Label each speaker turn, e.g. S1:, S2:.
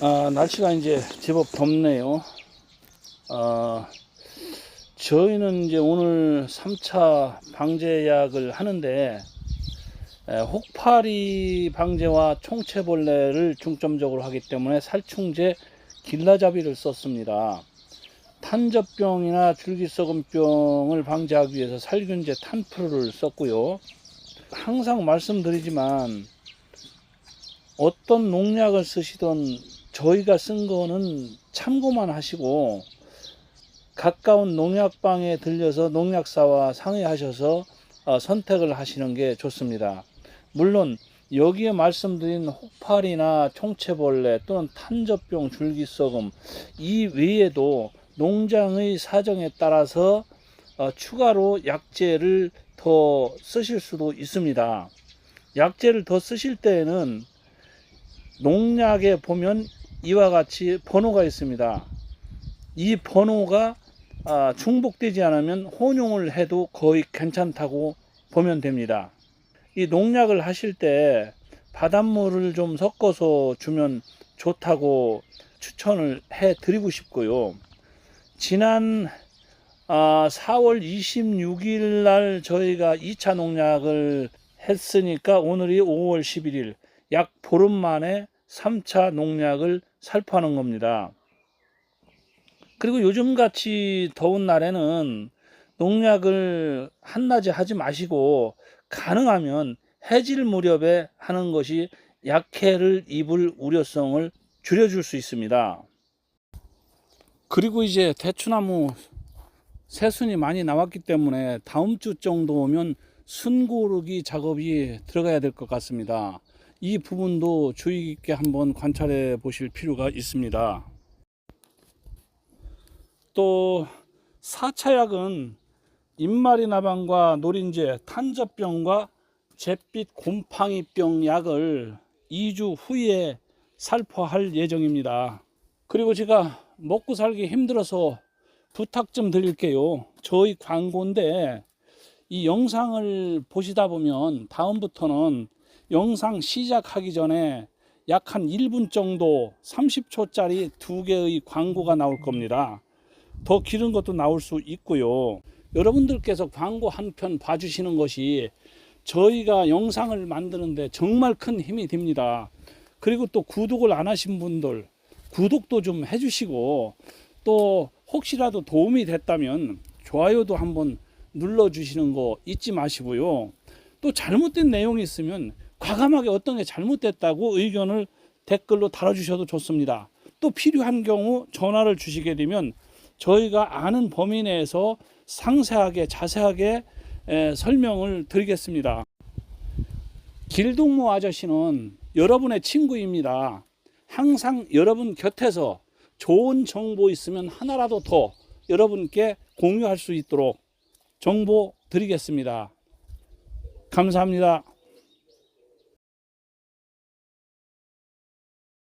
S1: 아, 날씨가 이제 제법 덥네요. 아, 저희는 이제 오늘 3차 방제약을 하는데 에, 혹파리 방제와 총체벌레를 중점적으로 하기 때문에 살충제 길라잡이를 썼습니다. 탄저병이나 줄기썩은병을 방지하기 위해서 살균제 탄프를 썼고요. 항상 말씀드리지만 어떤 농약을 쓰시던 저희가 쓴 거는 참고만 하시고 가까운 농약방에 들려서 농약사와 상의하셔서 어, 선택을 하시는 게 좋습니다. 물론 여기에 말씀드린 혹파리나 총체벌레 또는 탄저병, 줄기썩음 이 외에도 농장의 사정에 따라서 어, 추가로 약제를 더 쓰실 수도 있습니다. 약제를 더 쓰실 때에는 농약에 보면 이와 같이 번호가 있습니다. 이 번호가 아, 중복되지 않으면 혼용을 해도 거의 괜찮다고 보면 됩니다. 이 농약을 하실 때 바닷물을 좀 섞어서 주면 좋다고 추천을 해 드리고 싶고요. 지난 아, 4월 26일 날 저희가 2차 농약을 했으니까 오늘이 5월 11일 약 보름 만에 3차 농약을 살포하는 겁니다. 그리고 요즘 같이 더운 날에는 농약을 한낮에 하지 마시고 가능하면 해질 무렵에 하는 것이 약해를 입을 우려성을 줄여줄 수 있습니다. 그리고 이제 대추나무 새순이 많이 나왔기 때문에 다음 주 정도 오면 순고르기 작업이 들어가야 될 것 같습니다. 이 부분도 주의 깊게 한번 관찰해 보실 필요가 있습니다. 또 4차 약은 입마리 나방과 노린재, 탄저병과 잿빛 곰팡이병 약을 2주 후에 살포할 예정입니다. 그리고 제가 먹고 살기 힘들어서 부탁 좀 드릴게요. 저희 광고인데 이 영상을 보시다 보면 다음부터는 영상 시작하기 전에 약 한 1분 정도 30초짜리 두 개의 광고가 나올 겁니다. 더 길은 것도 나올 수 있고요. 여러분들께서 광고 한 편 봐주시는 것이 저희가 영상을 만드는데 정말 큰 힘이 됩니다. 그리고 또 구독을 안 하신 분들 구독도 좀 해주시고 또 혹시라도 도움이 됐다면 좋아요도 한번 눌러주시는 거 잊지 마시고요. 또 잘못된 내용이 있으면 과감하게 어떤 게 잘못됐다고 의견을 댓글로 달아주셔도 좋습니다. 또 필요한 경우 전화를 주시게 되면 저희가 아는 범위 내에서 상세하게 자세하게 에, 설명을 드리겠습니다. 길동무 아저씨는 여러분의 친구입니다. 항상 여러분 곁에서 좋은 정보 있으면 하나라도 더 여러분께 공유할 수 있도록 정보 드리겠습니다. 감사합니다.